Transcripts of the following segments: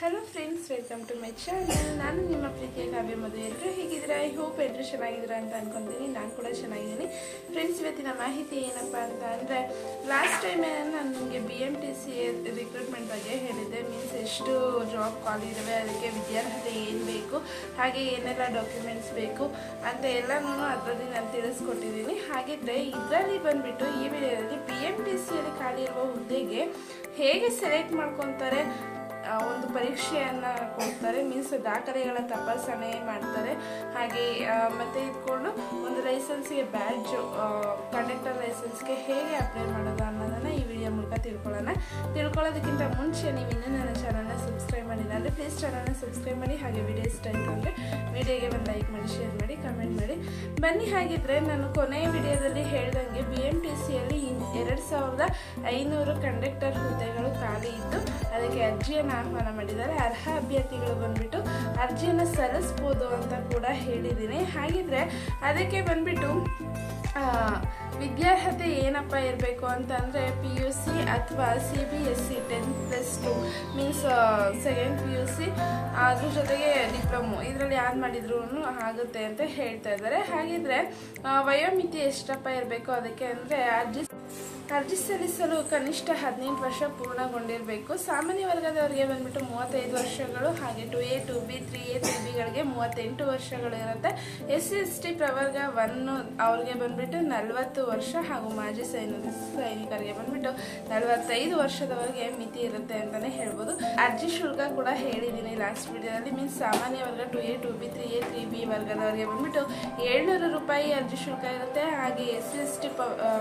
Hello friends welcome to my channel ನಾನು ನಿಮ್ಮ ಪ್ರೀತಿಯ ಕಾವ್ಯ ಮದುವೆ ಎಲ್ಲರೂ ಹೇಗಿದ್ದೀರಾ? ಐ ಹೋಪ್ ಎಲ್ಲರೂ ಚೆನ್ನಾಗಿದ್ದೀರಾ ಅಂತ ಅನ್ಕೊಂತೀನಿ. ನಾನು ಕೂಡ ಚೆನ್ನಾಗಿದ್ದೀನಿ. ಫ್ರೆಂಡ್ಸ್ ಇವತ್ತಿನ ಮಾಹಿತಿ ಏನಪ್ಪ ಅಂತ ಅಂದರೆ ಲಾಸ್ಟ್ ಟೈಮ್ ನಾನು ನಿಮಗೆ B M T C recruitment ಬಗ್ಗೆ ಹೇಳಿದ್ದೆ. ಮೀನ್ಸ್ ಎಷ್ಟು ಜಾಬ್ ಕಾಲ್ ಇದ್ದಾವೆ ಅದಕ್ಕೆ ವಿದ್ಯಾರ್ಹತೆ ಏನು ಬೇಕು, ಹಾಗೆ ಏನೆಲ್ಲ ಡಾಕ್ಯುಮೆಂಟ್ಸ್ ಬೇಕು ಅಂತ ಎಲ್ಲನೂ ಅದರಲ್ಲಿ ನಾನು ತಿಳಿಸ್ಕೊಟ್ಟಿದ್ದೀನಿ. ಹಾಗಿದ್ರೆ ಇದರಲ್ಲಿ ಬಂದುಬಿಟ್ಟು ಈ ವಿಡಿಯೋದಲ್ಲಿ ಬಿ ಎಂ ಟಿ ಸಿಯಲ್ಲಿ ಖಾಲಿ ಇರುವ ಹುದ್ದೆಗೆ ಹೇಗೆ ಸೆಲೆಕ್ಟ್ ಮಾಡ್ಕೊತಾರೆ ಒಂದು ಪರೀಕ್ಷೆಯನ್ನು ಕೊಡ್ತಾರೆ. ಮೀನ್ಸ್ ದಾಖಲೆಗಳ ತಪಾಸಣೆ ಮಾಡ್ತಾರೆ. ಹಾಗೆ ಮತ್ತೆ ಇಟ್ಕೊಂಡು ಒಂದು ಲೈಸೆನ್ಸ್ಗೆ ಬ್ಯಾಡ್ಜ್ ಕಂಡಕ್ಟರ್ ಲೈಸೆನ್ಸ್ಗೆ ಹೇಗೆ ಅಪ್ಲೈ ಮಾಡೋದು ಅನ್ನೋದನ್ನು ಈ ವಿಡಿಯೋ ಮೂಲಕ ತಿಳ್ಕೊಳ್ಳೋಣ. ತಿಳ್ಕೊಳ್ಳೋದಕ್ಕಿಂತ ಮುಂಚೆ ನೀವು ಇನ್ನೂ ನನ್ನ ಚಾನಲ್ನ ಸಬ್ಸ್ಕ್ರೈಬ್ ಮಾಡಿಲ್ಲ ಅಂದರೆ ಪ್ಲೀಸ್ ಚಾನಲ್ನ ಸಬ್ಸ್ಕ್ರೈಬ್ ಮಾಡಿ. ಹಾಗೆ ವಿಡಿಯೋ ಇಷ್ಟ ಆಯಿತು ಅಂದರೆ ವಿಡಿಯೋಗೆ ಒಂದು ಲೈಕ್ ಮಾಡಿ ಶೇರ್ ಮಾಡಿ ಕಮೆಂಟ್ ಮಾಡಿ. ಬನ್ನಿ, ಹಾಗಿದ್ರೆ ನಾನು ಕೊನೆಯ ವಿಡಿಯೋದಲ್ಲಿ ಹೇಳ್ದಂಗೆ ಬಿ ಎಂ ಸಾವಿರದ ಐನೂರು ಕಂಡಕ್ಟರ್ ಹುದ್ದೆಗಳು ಖಾಲಿ ಇದ್ದು, ಅದಕ್ಕೆ ಅರ್ಜಿಯನ್ನು ಆಹ್ವಾನ ಮಾಡಿದ್ದಾರೆ. ಅರ್ಹ ಅಭ್ಯರ್ಥಿಗಳು ಬಂದ್ಬಿಟ್ಟು ಅರ್ಜಿಯನ್ನು ಸಲ್ಲಿಸ್ಬೋದು ಅಂತ ಕೂಡ ಹೇಳಿದ್ದೀನಿ. ಹಾಗಿದ್ರೆ ಅದಕ್ಕೆ ಬಂದ್ಬಿಟ್ಟು ವಿದ್ಯಾರ್ಹತೆ ಏನಪ್ಪ ಇರಬೇಕು ಅಂತಂದರೆ ಪಿ ಯು ಸಿ ಅಥವಾ C B S C tenth plus two means second P U C ಅದ್ರ ಜೊತೆಗೆ ಡಿಪ್ಲೊಮೊ ಇದರಲ್ಲಿ ಯಾರು ಮಾಡಿದ್ರು ಆಗುತ್ತೆ ಅಂತ ಹೇಳ್ತಾ ಇದ್ದಾರೆ. ಹಾಗಿದ್ರೆ ವಯೋಮಿತಿ ಎಷ್ಟಪ್ಪ ಇರಬೇಕು ಅದಕ್ಕೆ ಅಂದರೆ ಅರ್ಜಿ ಅರ್ಜಿ ಸಲ್ಲಿಸಲು ಕನಿಷ್ಠ ಹದಿನೆಂಟು ವರ್ಷ ಪೂರ್ಣಗೊಂಡಿರಬೇಕು. ಸಾಮಾನ್ಯ ವರ್ಗದವರಿಗೆ ಬಂದ್ಬಿಟ್ಟು ಮೂವತ್ತೈದು ವರ್ಷಗಳು, ಹಾಗೆ two A two B three A three ಬಿಗಳಿಗೆ ಮೂವತ್ತೆಂಟು ವರ್ಷಗಳು ಇರುತ್ತೆ. ಎಸ್ ಸಿ, ಎಸ್ ಟಿ ಪ್ರವರ್ಗ ಒನ್ ಅವ್ರಿಗೆ ಬಂದ್ಬಿಟ್ಟು ನಲವತ್ತು ವರ್ಷ ಹಾಗೂ ಮಾಜಿ ಸೈನಿಕ ಸೈನಿಕರಿಗೆ ಬಂದ್ಬಿಟ್ಟು ನಲವತ್ತೈದು ವರ್ಷದವರೆಗೆ ಮಿತಿ ಇರುತ್ತೆ ಅಂತಲೇ ಹೇಳ್ಬೋದು. ಅರ್ಜಿ ಶುಲ್ಕ ಕೂಡ ಹೇಳಿದ್ದೀನಿ ಲಾಸ್ಟ್ ವಿಡಿಯೋದಲ್ಲಿ ಮೀನ್ಸ್ ಸಾಮಾನ್ಯ ವರ್ಗ two A two B three A three B ವರ್ಗದವರಿಗೆ ಬಂದ್ಬಿಟ್ಟು ಏಳ್ನೂರು ರೂಪಾಯಿ ಅರ್ಜಿ ಶುಲ್ಕ ಇರುತ್ತೆ. ಹಾಗೆ ಎಸ್ ಸಿ, ಎಸ್ ಟಿ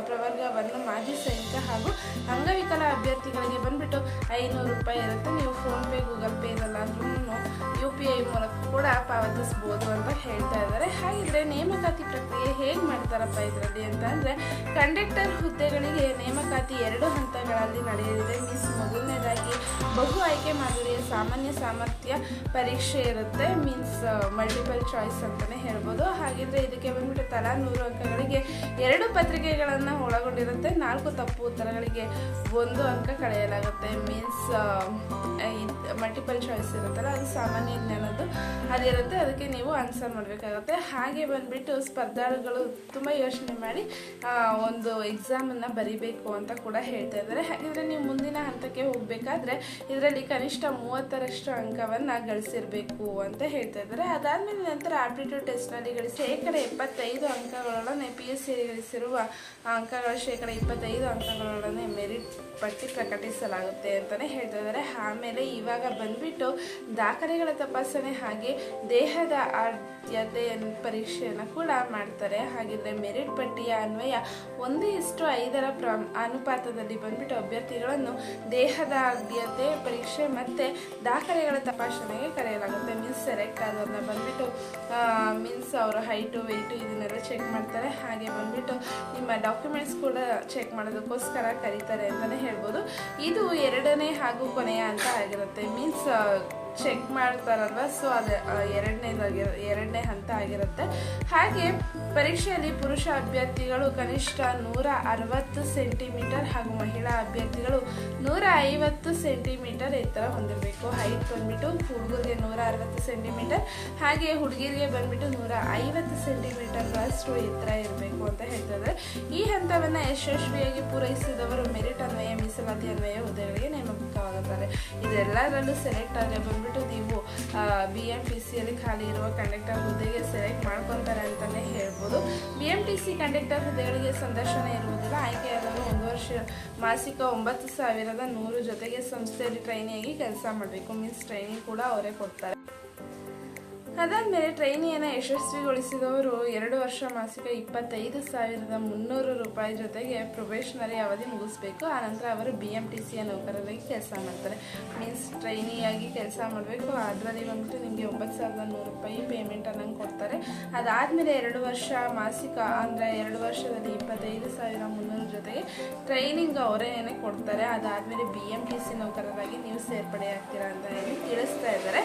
ಪ್ರವರ್ಗವನ್ನು ಮಾಜಿ ಸೈನಿಕ ಹಾಗೂ ಅಂಗವಿಕಲ ಅಭ್ಯರ್ಥಿಗಳಿಗೆ ಬಂದ್ಬಿಟ್ಟು ಐನೂರು ರೂಪಾಯಿ ಇರುತ್ತೆ. ನೀವು ಫೋನ್ಪೇ ಗೂಗಲ್ ಪೇ ಇದೆಲ್ಲಾದ್ರೂ ಯು ಪಿ ಐ ಮೂಲಕ ಕೂಡ ಪಾವತಿಸ್ಬೋದು ಅಂತ ಹೇಳ್ತಾ ಇದ್ದಾರೆ. ಹಾಗಿದ್ರೆ ನೇಮಕಾತಿ ಪ್ರಕ್ರಿಯೆ ಹೇಗೆ ಮಾಡ್ತಾರಪ್ಪ ಇದರಲ್ಲಿ ಅಂತ ಅಂದರೆ ಕಂಡಕ್ಟರ್ ಹುದ್ದೆಗಳಿಗೆ ನೇಮಕಾತಿ ಎರಡು ಹಂತಗಳಲ್ಲಿ ನಡೆಯಲಿದೆ. ಮಿಸ್ ಮೊದಲನೇದಾಗಿ ಬಹು ಆಯ್ಕೆ ಮಾದರಿಯ ಸಾಮಾನ್ಯ ಸಾಮರ್ಥ್ಯ ಪರೀಕ್ಷೆ ಇರುತ್ತೆ. ಮೀನ್ಸ್ ಮಲ್ಟಿಪಲ್ ಚಾಯ್ಸ್ ಅಂತಲೇ ಹೇಳ್ಬೋದು. ಹಾಗಿದ್ರೆ ಇದಕ್ಕೆ ಬಂದ್ಬಿಟ್ಟು ತಲಾ ನೂರು ಅಂಕಗಳಿಗೆ ಎರಡು ಪತ್ರಿಕೆಗಳನ್ನು ಒಳಗೊಂಡಿರುತ್ತೆ. ನಾಲ್ಕು ತಪ್ಪು ಉತ್ತರಗಳಿಗೆ ಒಂದು ಅಂಕ ಕಳೆಯಲಾಗುತ್ತೆ. ಮೀನ್ಸ್ ಮಲ್ಟಿಪಲ್ ಚಾಯ್ಸ್ ಇರುತ್ತಲ್ಲ, ಅದು ಸಾಮಾನ್ಯ ಜ್ಞಾನದ್ದು. ಅದಿರುತ್ತೆ, ಅದಕ್ಕೆ ನೀವು ಆನ್ಸರ್ ಮಾಡಬೇಕಾಗುತ್ತೆ. ಹಾಗೆ ಬಂದ್ಬಿಟ್ಟು ಸ್ಪರ್ಧಾಳುಗಳು ತುಂಬ ಯೋಚನೆ ಮಾಡಿ ಒಂದು ಎಕ್ಸಾಮನ್ನು ಬರಿಬೇಕು ಅಂತ ಕೂಡ ಹೇಳ್ತಾ ಇದ್ದಾರೆ. ಹಾಗಿದ್ರೆ ನೀವು ಮುಂದಿನ ಹಂತಕ್ಕೆ ಹೋಗಬೇಕಾದ್ರೆ ಇದರಲ್ಲಿ ಕನಿಷ್ಠ ಮೂವತ್ತರಷ್ಟು ಅಂಕವನ್ನು ಗಳಿಸಿರಬೇಕು ಅಂತ ಹೇಳ್ತಾ ಇದ್ದಾರೆ. ಅದಾದಮೇಲೆ ನಂತರ ಆಪ್ಟಿಟ್ಯೂಡ್ ಟೆಸ್ಟ್ನಲ್ಲಿ ಗಳಿಸಿ ಶೇಕಡ ಎಪ್ಪತ್ತೈದು ಅಂಕಗಳೊಡನೆ ಪಿ ಎಸ್ ಸಿ ಗಳಿಸಿರುವ ಅಂಕಗಳ ಶೇಕಡ ಇಪ್ಪತ್ತೈದು ಅಂಕಗಳೊಡನೆ ಮೆರಿಟ್ ಪಟ್ಟಿ ಪ್ರಕಟಿಸಲಾಗುತ್ತೆ ಅಂತಲೇ ಹೇಳ್ತಾ ಇದ್ದಾರೆ. ಆಮೇಲೆ ಇವಾಗ ಬಂದ್ಬಿಟ್ಟು ದಾಖಲೆಗಳ ತಪಾಸಣೆ ಹಾಗೆ ದೇಹದ ಆದ್ಯತೆ ಪರೀಕ್ಷೆಯನ್ನು ಕೂಡ ಮಾಡ್ತಾರೆ. ಹಾಗಿದ್ರೆ ಮೆರಿಟ್ ಪಟ್ಟಿಯ ಅನ್ವಯ ಒಂದೇ ಇಷ್ಟು ಐದರ ಪ್ರ ಅನುಪಾತದಲ್ಲಿ ಬಂದ್ಬಿಟ್ಟು ಅಭ್ಯರ್ಥಿಗಳನ್ನು ದೇಹದ ಆದ್ಯತೆ ಪರೀಕ್ಷೆ ಮತ್ತು ದಾಖಲೆಗಳ ತಪಾಸಣೆಗೆ ಕರೆಯಲಾಗುತ್ತೆ. ಮೀನ್ಸ್ ಸೆಲೆಕ್ಟ್ ಆದ ಬಂದ್ಬಿಟ್ಟು ಮೀನ್ಸ್ ಅವರ ಹೈಟು ವೆಯ್ಟು ಇದನ್ನೆಲ್ಲ ಚೆಕ್ ಮಾಡ್ತಾರೆ. ಹಾಗೆ ಬಂದ್ಬಿಟ್ಟು ನಿಮ್ಮ ಡಾಕ್ಯುಮೆಂಟ್ಸ್ ಕೂಡ ಚೆಕ್ ಮಾಡೋದಕ್ಕೋಸ್ಕರ ಕರೀತಾರೆ ಅಂತಲೇ ಹೇಳ್ಬೋದು. ಇದು ಎರಡನೇ ಹಾಗೂ ಕೊನೆಯ ಅಂತ ಆಗಿರುತ್ತೆ. Means check ಮಾಡ್ತಾರಲ್ವ? ಸೊ ಅದು ಎರಡನೇದಾಗಿ, ಎರಡನೇ ಹಂತ ಆಗಿರುತ್ತೆ. ಹಾಗೆ, ಪರೀಕ್ಷೆಯಲ್ಲಿ ಪುರುಷ ಅಭ್ಯರ್ಥಿಗಳು ಕನಿಷ್ಠ ನೂರ ಅರವತ್ತು ಸೆಂಟಿಮೀಟರ್ ಹಾಗೂ ಮಹಿಳಾ ಅಭ್ಯರ್ಥಿಗಳು ನೂರ ಐವತ್ತು ಸೆಂಟಿಮೀಟರ್ ಎತ್ತರ ಹೊಂದಿರಬೇಕು. ಹೈಟ್ ಬಂದ್ಬಿಟ್ಟು ಹುಡುಗರಿಗೆ ನೂರ ಅರವತ್ತು ಸೆಂಟಿಮೀಟರ್, ಹಾಗೆ ಹುಡುಗಿರಿಗೆ ಬಂದ್ಬಿಟ್ಟು ನೂರ ಐವತ್ತು ಸೆಂಟಿಮೀಟರ್ಗಳಷ್ಟು ಎತ್ತರ ಇರಬೇಕು ಅಂತ ಹೇಳ್ತಾರೆ. ಈ ಹಂತವನ್ನು ಯಶಸ್ವಿಯಾಗಿ ಪೂರೈಸಿದವರು ಮೆರಿಟ್ ಅನ್ವಯ, ಮೀಸಲಾತಿ ಅನ್ವಯ ಹುದ್ದೆಗಳಿಗೆ ನೇಮಕವಾಗುತ್ತಾರೆ ಇದೆಲ್ಲದರಲ್ಲೂ ಸೆಲೆಕ್ಟ್ ಆದರೆ ಬಂದ್ಬಿಟ್ಟು ನೀವು ಬಿ ಎಂ ಟಿ ಸಿಯಲ್ಲಿ ಖಾಲಿ ಇರುವ ಕಂಡಕ್ಟರ್ ಹುದ್ದೆಗೆ ಸೆಲೆಕ್ಟ್ ಮಾಡ್ಕೊತಾರೆ ಅಂತಲೇ ಹೇಳ್ಬೋದು. B M T C conductor ಹುದ್ದೆಗಳಿಗೆ ಸಂದರ್ಶನ ಇರುವುದಿಲ್ಲ. ಆಯ್ಕೆಯಾದವರು ಒಂದು ವರ್ಷ, ಮಾಸಿಕ ಒಂಬತ್ತು ಸಾವಿರದ ನೂರು ಜೊತೆಗೆ ಸಂಸ್ಥೆಯಲ್ಲಿ ಟ್ರೈನಿಯಾಗಿ ಕೆಲಸ ಮಾಡಬೇಕು. ಮೀನ್ಸ್ ಟ್ರೈನಿಂಗ್ ಕೂಡ ಅವರೇ ಕೊಡ್ತಾರೆ. ಅದಾದಮೇಲೆ ಟ್ರೈನಿಯನ್ನು ಯಶಸ್ವಿಗೊಳಿಸಿದವರು ಎರಡು ವರ್ಷ ಮಾಸಿಕ ಇಪ್ಪತ್ತೈದು ಸಾವಿರದ ಮುನ್ನೂರು ರೂಪಾಯಿ ಜೊತೆಗೆ ಪ್ರೊಬೇಷನರಿ ಅವಧಿ ಮುಗಿಸ್ಬೇಕು. ಆನಂತರ ಅವರು ಬಿ ಎಂ ಟಿ ಸಿಯ ನೌಕರರಾಗಿ ಕೆಲಸ ಮಾಡ್ತಾರೆ. ಮೀನ್ಸ್ ಟ್ರೈನಿಯಾಗಿ ಕೆಲಸ ಮಾಡಬೇಕು. ಅದರಲ್ಲಿ ಬಂದ್ಬಿಟ್ಟು ನಿಮಗೆ ಒಂಬತ್ತು ಸಾವಿರದ ನೂರು ರೂಪಾಯಿ ಪೇಮೆಂಟನ್ನು ಕೊಡ್ತಾರೆ. ಅದಾದಮೇಲೆ ಎರಡು ವರ್ಷ ಮಾಸಿಕ, ಅಂದರೆ ಎರಡು ವರ್ಷದಲ್ಲಿ ಇಪ್ಪತ್ತೈದು ಸಾವಿರ ಮುನ್ನೂರು ಜೊತೆಗೆ ಟ್ರೈನಿಂಗ್ ಅವರೇನೆ ಕೊಡ್ತಾರೆ. ಅದಾದಮೇಲೆ ಬಿ ಎಂ ಟಿ ಸಿ ನೌಕರರಾಗಿ ನೀವು ಸೇರ್ಪಡೆ ಆಗ್ತೀರಾ ಅಂತ ಹೇಳಿ ತಿಳಿಸ್ತಾ ಇದ್ದಾರೆ.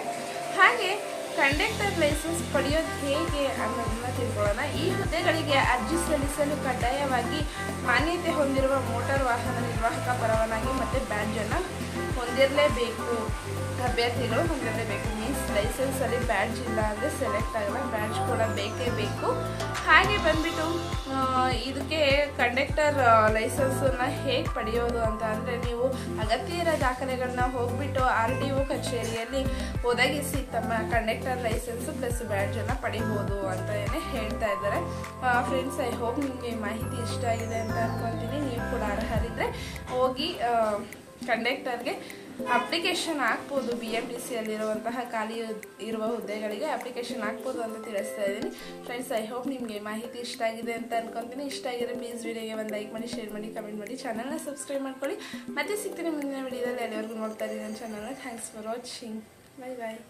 ಹಾಗೆ ಕಂಡಕ್ಟರ್ ಲೈಸೆನ್ಸ್ ಪಡೆಯೋದು ಹೇಗೆ ಅನ್ನೋದನ್ನ ತಿಳ್ಕೊಳ್ಳೋಣ. ಈ ಹುದ್ದೆಗಳಿಗೆ ಅರ್ಜಿ ಸಲ್ಲಿಸಲು ಕಡ್ಡಾಯವಾಗಿ ಮಾನ್ಯತೆ ಹೊಂದಿರುವ ಮೋಟಾರ್ ವಾಹನ ನಿರ್ವಾಹಕ ಪರವಾನಗಿ ಮತ್ತು ಬ್ಯಾಡ್ಜನ್ನು ಹೊಂದಿರಲೇಬೇಕು. ಅಭ್ಯರ್ಥಿಗಳು ಹೊಂದಿರಲೇಬೇಕು ಮೀನ್ಸ್ ಲೈಸೆನ್ಸಲ್ಲಿ ಬ್ಯಾಡ್ಜ್ ಇಲ್ಲ ಅಂದರೆ ಸೆಲೆಕ್ಟ್ ಆಗಲ್ಲ ಬ್ಯಾಡ್ಜ್ ಕೂಡ ಬೇಕೇ ಬೇಕು. ಹಾಗೆ ಬಂದ್ಬಿಟ್ಟು ಇದಕ್ಕೆ ಕಂಡಕ್ಟರ್ ಲೈಸೆನ್ಸನ್ನು ಹೇಗೆ ಪಡೆಯೋದು ಅಂತ ಅಂದರೆ ನೀವು ಅಗತ್ಯ ಇರೋ ದಾಖಲೆಗಳನ್ನ ಹೋಗ್ಬಿಟ್ಟು ಆರ್ ಡಿ ಒ ಕಚೇರಿಯಲ್ಲಿ ಒದಗಿಸಿ ತಮ್ಮ ಕಂಡಕ್ಟರ್ ಲೈಸೆನ್ಸ್ ಪ್ಲಸ್ ಬ್ಯಾಡ್ಜನ್ನು ಪಡಿಬೋದು ಅಂತ ಹೇಳ್ತಾ ಇದ್ದಾರೆ. ಫ್ರೆಂಡ್ಸ್ ಐ ಹೋಪ್ ನಿಮಗೆ ಮಾಹಿತಿ ಇಷ್ಟ ಆಗಿದೆ ಅಂತ ಅನ್ಕೊತೀನಿ. ನೀವು ಕೂಡ ಅರ್ಹರಿದ್ದರೆ ಹೋಗಿ ಕಂಡಕ್ಟರ್ಗೆ ಅಪ್ಲಿಕೇಶನ್ ಹಾಕ್ಬೋದು ಬಿ ಎಂ ಟಿ ಸಿಯಲ್ಲಿರುವಂತಹ ಖಾಲಿ ಇರುವ ಹುದ್ದೆಗಳಿಗೆ ಅಪ್ಲಿಕೇಶನ್ ಹಾಕ್ಬೋದು ಅಂತ ತಿಳಿಸ್ತಾ ಇದ್ದೀನಿ. ಫ್ರೆಂಡ್ಸ್ ಐ ಹೋಪ್ ನಿಮಗೆ ಮಾಹಿತಿ ಇಷ್ಟ ಆಗಿದೆ ಅಂತ ಅನ್ಕೊತೀನಿ. ಇಷ್ಟ ಆಗಿದ್ರೆ ಪ್ಲೀಸ್ ವಿಡಿಯೋಗೆ ಒಂದು ಲೈಕ್ ಮಾಡಿ ಶೇರ್ ಮಾಡಿ ಕಮೆಂಟ್ ಮಾಡಿ. ಚಾನಲ್ನ ಸಬ್ಸ್ಕ್ರೈಬ್ ಮಾಡ್ಕೊಳ್ಳಿ. ಮತ್ತೆ ಸಿಗ್ತೀನಿ ಮುಂದಿನ ವಿಡಿಯೋದಲ್ಲಿ ಎಲ್ಲರಿಗೂ ನೋಡ್ತಾ ಇದ್ದೀನಿ ನನ್ನ ಚಾನಲ್ನ thanks for watching bye bye